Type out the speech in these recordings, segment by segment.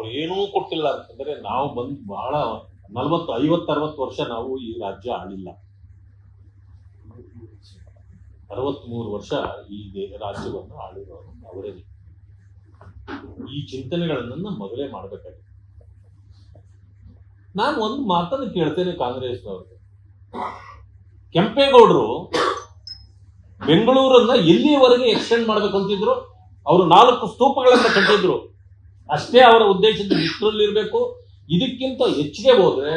ಅವ್ರು ಏನೂ ಕೊಟ್ಟಿಲ್ಲ ಅಂತಂದ್ರೆ ನಾವು ಬಂದು ಬಹಳ ನಲವತ್ತು, ಐವತ್ತು, ಅರವತ್ತು ವರ್ಷ ನಾವು ಈ ರಾಜ್ಯ ಆಳಿಲ್ಲ. ಅರವತ್ಮೂರು ವರ್ಷ ಈ ರಾಜ್ಯವನ್ನು ಆಳಿರೋರು ಅವರೇ. ಈ ಚಿಂತನೆಗಳನ್ನ ಮೊದಲೇ ಮಾಡಬೇಕಾಗಿದೆ ನಾನು ಒಂದು ಮಾತನ್ನು ಕೇಳ್ತೇನೆ ಕಾಂಗ್ರೆಸ್ನವ್ರಿಗೆ. ಕೆಂಪೇಗೌಡರು ಬೆಂಗಳೂರನ್ನ ಎಲ್ಲಿಯವರೆಗೆ ಎಕ್ಸ್ಟೆಂಡ್ ಮಾಡ್ಬೇಕಂತಿದ್ರು ಅವರು ನಾಲ್ಕು ಸ್ತೂಪಗಳನ್ನ ಕಟ್ಟಿದ್ರು. ಅಷ್ಟೇ ಅವರ ಉದ್ದೇಶದ ಇಷ್ಟರಲ್ಲಿರಬೇಕು. ಇದಕ್ಕಿಂತ ಹೆಚ್ಚಿಗೆ ಹೋದ್ರೆ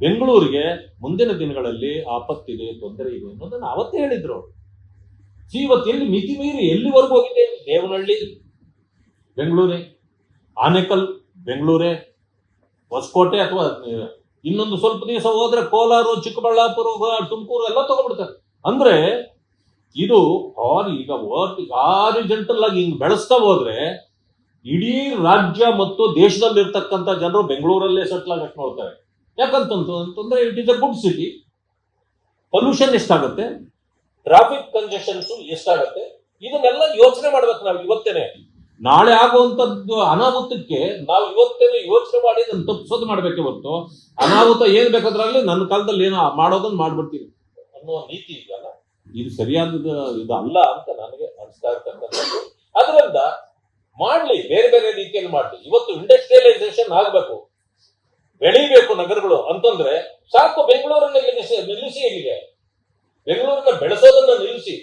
ಬೆಂಗಳೂರಿಗೆ ಮುಂದಿನ ದಿನಗಳಲ್ಲಿ ಆಪತ್ತಿದೆ, ತೊಂದರೆ ಇದೆ ಅನ್ನೋದನ್ನ ಅವತ್ತೇ ಹೇಳಿದ್ರು ಸಿ ಇವತ್ತು ಎಲ್ಲಿ ಮಿತಿ ಮೀರಿ ಎಲ್ಲಿವರೆಗೂ ಹೋಗಿದೆ? ದೇವನಹಳ್ಳಿ, ಬೆಂಗಳೂರೇ. ಆನೇಕಲ್, ಬೆಂಗಳೂರೇ. ಹೊಸಕೋಟೆ ಅಥವಾ ಇನ್ನೊಂದು ಸ್ವಲ್ಪ ದಿವಸ ಹೋದ್ರೆ ಕೋಲಾರ, ಚಿಕ್ಕಬಳ್ಳಾಪುರ ತುಮಕೂರು ಎಲ್ಲ ತಗೊಂಡ್ಬಿಡ್ತಾರೆ. ಅಂದ್ರೆ ಇದು ಆರ್ ಈಗ ಆರಿಜೆಂಟಲ್ ಆಗಿ ಹಿಂಗ್ ಬೆಳೆಸ್ತಾ ಹೋದ್ರೆ ಇಡೀ ರಾಜ್ಯ ಮತ್ತು ದೇಶದಲ್ಲಿರ್ತಕ್ಕಂಥ ಜನರು ಬೆಂಗಳೂರಲ್ಲೇ ಸೆಟ್ಲ್ ಆಗಕ್ಕೆ ನೋಡ್ತಾರೆ. ಯಾಕಂತಂತ ಅಂತಂದ್ರೆ it is a good city. Pollution ಎಷ್ಟಾಗುತ್ತೆ? ಟ್ರಾಫಿಕ್ ಕಂಜೆಷನ್ಸ್ ಎಷ್ಟಾಗುತ್ತೆ? ಇದನ್ನೆಲ್ಲ ಯೋಚನೆ ಮಾಡ್ಬೇಕು ನಾವು ಇವತ್ತೇನೆ. ನಾಳೆ ಆಗುವಂತದ್ದು ಅನಾಹುತಕ್ಕೆ ನಾವು ಇವತ್ತೇನೆ ಯೋಚನೆ ಮಾಡಿ ಅದನ್ನು ತಪ್ಪಿಸೋದು ಮಾಡ್ಬೇಕು ಹೊರತು ಅನಾಹುತ ಏನ್ ಬೇಕಾದ್ರಲ್ಲಿ ನನ್ನ ಕಾಲದಲ್ಲಿ ಏನೋ ಮಾಡೋದನ್ನ ಮಾಡ್ಬಿಡ್ತೀವಿ. ಅನ್ನೋ ನೀತಿ ಇದೆಯಲ್ಲ? ಇದು ಸರಿಯಾದ ಇದು ಅಲ್ಲ ಅಂತ ನನಗೆ ಅನಿಸ್ತಾ ಇರ್ತಕ್ಕಂಥದ್ದು. ಅದರಿಂದ ಮಾಡ್ಲಿ, ಬೇರೆ ಬೇರೆ ರೀತಿಯಲ್ಲಿ ಮಾಡ್ಲಿ. ಇವತ್ತು ಇಂಡಸ್ಟ್ರಿಯಲೈಸೇಷನ್ ಆಗಬೇಕು. ಬೆಳಿಬೇಕು ನಗರಗಳು ಅಂತಂದ್ರೆ ಸಾಕು, ಬೆಂಗಳೂರನ್ನ ನಿಲ್ಲಿಸಿ ನಿಲ್ಲಿಸಿ ಇಲ್ಲಿಗೆ. ಬೆಂಗಳೂರನ್ನ ಬೆಳೆಸೋದನ್ನ ನಿಲ್ಲಿಸಿ.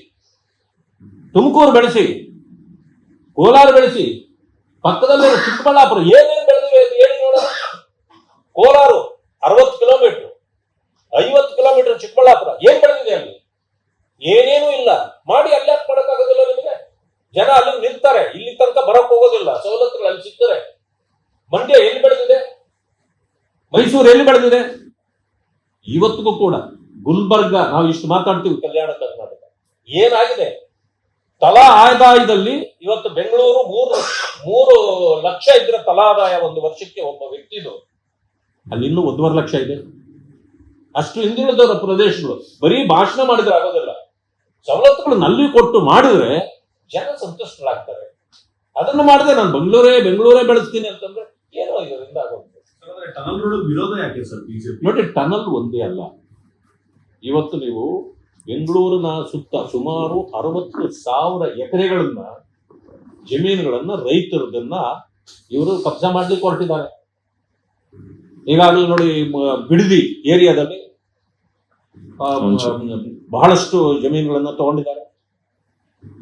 ತುಮಕೂರು ಬೆಳೆಸಿ, ಕೋಲಾರ ಬೆಳೆಸಿ ಪಕ್ಕದಲ್ಲೇ ಚಿಕ್ಕಬಳ್ಳಾಪುರ, ಏನೇನು ಬೆಳೆದಿವೆ ಅಂತ ಹೇಳಿ ನೋಡೋಣ ಕೋಲಾರ ಅರವತ್ತು ಕಿಲೋಮೀಟರ್ ಐವತ್ತು ಕಿಲೋಮೀಟರ್ ಚಿಕ್ಕಬಳ್ಳಾಪುರ ಏನ್ ಬೆಳೆದಿದೆ ಅಲ್ಲಿ ಏನೇನೂ ಇಲ್ಲ ಮಾಡಿ ಅಲ್ಲಿ ಯಾಕೆ ಮಾಡಕ್ಕಾಗೋದಿಲ್ಲ ನಿಮಗೆ ಜನ ಅಲ್ಲಿ ನಿಲ್ತಾರೆ ಬರಕ್ ಹೋಗೋದಿಲ್ಲ, ಸವಲತ್ತುಗಳು ಅಲ್ಲಿ ಸಿಗ್ತಾರೆ ಮಂಡ್ಯ ಎಲ್ಲಿ ಬೆಳೆದಿದೆ? ಮೈಸೂರು ಎಲ್ಲಿ ಬೆಳೆದಿದೆ? ಇವತ್ತಿಗೂ ಕೂಡ ಗುಲ್ಬರ್ಗ, ನಾವು ಇಷ್ಟು ಮಾತಾಡ್ತೀವಿ ಕಲ್ಯಾಣ ಕರ್ನಾಟಕ. ಏನಾಗಿದೆ? ತಲಾ ಆದಾಯದಲ್ಲಿ ಇವತ್ತು ಬೆಂಗಳೂರು ಮೂರು ಮೂರು ಲಕ್ಷ ಇದ್ರೆ ತಲಾ ಆದಾಯ ಒಂದು ವರ್ಷಕ್ಕೆ ಒಬ್ಬ ವ್ಯಕ್ತಿದು. ಅಲ್ಲಿ ಇನ್ನೂ ಒಂದೂವರೆ ಲಕ್ಷ ಇದೆ. ಅಷ್ಟು ಹಿಂದಿನದ ಪ್ರದೇಶಗಳು ಬರೀ ಭಾಷಣ ಮಾಡಿದ್ರೆ ಆಗೋದಿಲ್ಲ. ಸವಲತ್ತುಗಳು ನಲ್ಲಿ ಕೊಟ್ಟು ಮಾಡಿದ್ರೆ ಜನ ಸಂತುಷ್ಟರಾಗ್ತಾರೆ. ಅದನ್ನ ಮಾಡದೆ ನಾನು ಬೆಂಗಳೂರೇ ಬೆಂಗಳೂರೇ ಬೆಳೆಸ್ತೀನಿ ಅಂತಂದ್ರೆ ಏನೋ ಇದರಿಂದ ಆಗೋದು ಹಾಗಾದ್ರೆ ಟನಲ್ ರೋಡ್ ವಿರೋಧ ಯಾಕೆ ಸರ್ ಬಿಜೆಪಿ? ನೋಡಿ ಟನಲ್ ಒಂದೇ ಅಲ್ಲ. ಇವತ್ತು ನೀವು ಬೆಂಗಳೂರಿನ ಸುತ್ತ ಸುಮಾರು ಅರವತ್ತು ಸಾವಿರ ಎಕರೆಗಳನ್ನ ಜಮೀನುಗಳನ್ನ ರೈತರದನ್ನ ಇವರು ಕಬ್ಜಾ ಮಾಡ್ಲಿಕ್ಕೆ ಹೊರಟಿದ್ದಾರೆ. ಈಗಾಗಲೇ ನೋಡಿ ಬಿಡದಿ ಏರಿಯಾದಲ್ಲಿ ಬಹಳಷ್ಟು ಜಮೀನುಗಳನ್ನ ತಗೊಂಡಿದ್ದಾರೆ.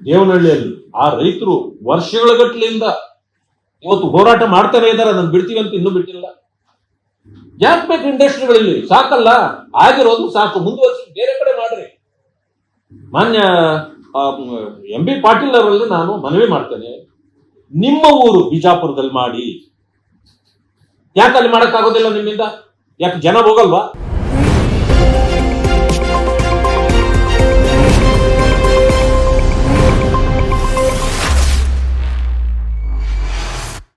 ದೇವನಹಳ್ಳಿಯಲ್ಲಿ ಆ ರೈತರು ವರ್ಷಗಳ ಗಟ್ಟಲೆಯಿಂದ ಇವತ್ತು ಹೋರಾಟ ಮಾಡ್ತಾನೆ ಇದ್ದಾರೆ, ಅದನ್ನ ಬಿಡ್ತೀವಿ ಅಂತ ಇನ್ನೂ ಬಿಟ್ಟಿಲ್ಲ. ಯಾಕೆ ಬೇಕು ಇಂಡಸ್ಟ್ರಿಗಳಲ್ಲಿ? ಸಾಕಲ್ಲ? ಆಗಿರೋದು ಸಾಕು. ಮುಂದುವರಿಸಿ, ಬೇರೆ ಕಡೆ ಮಾಡ್ರಿ. ಮಾನ್ಯ ಎಂ ಬಿ ಪಾಟೀಲ್ ಅವರಲ್ಲಿ ನಾನು ಮನವಿ ಮಾಡ್ತೇನೆ. ನಿಮ್ಮ ಊರು ಬಿಜಾಪುರದಲ್ಲಿ ಮಾಡಿ. ಯಾಕೆ ಅಲ್ಲಿ ಮಾಡಕ್ಕಾಗೋದಿಲ್ಲ ನಿಮ್ಮಿಂದ? ಯಾಕೆ ಜನ ಹೋಗಲ್ವಾ?